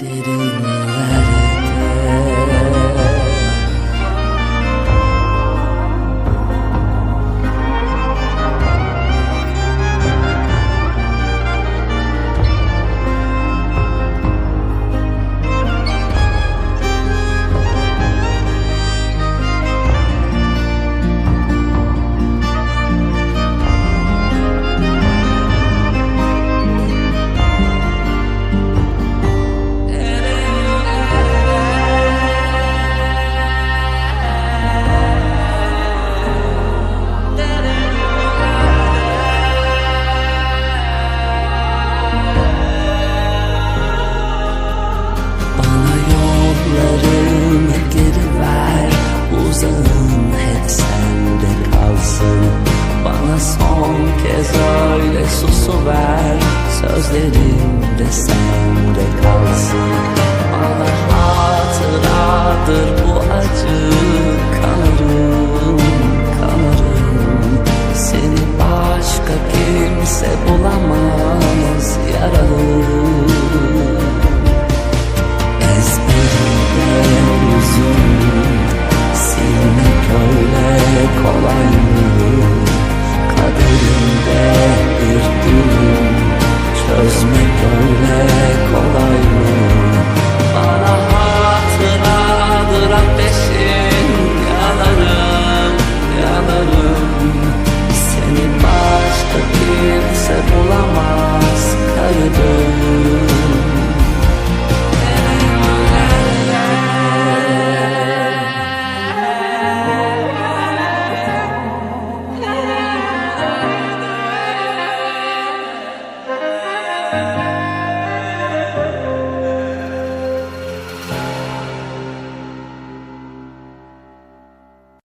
derinlerde Bana Gözlerimde sende kalsın. Bana hatıradır bu acı Kanarım, kanarım. Seni başka kimse bulamaz.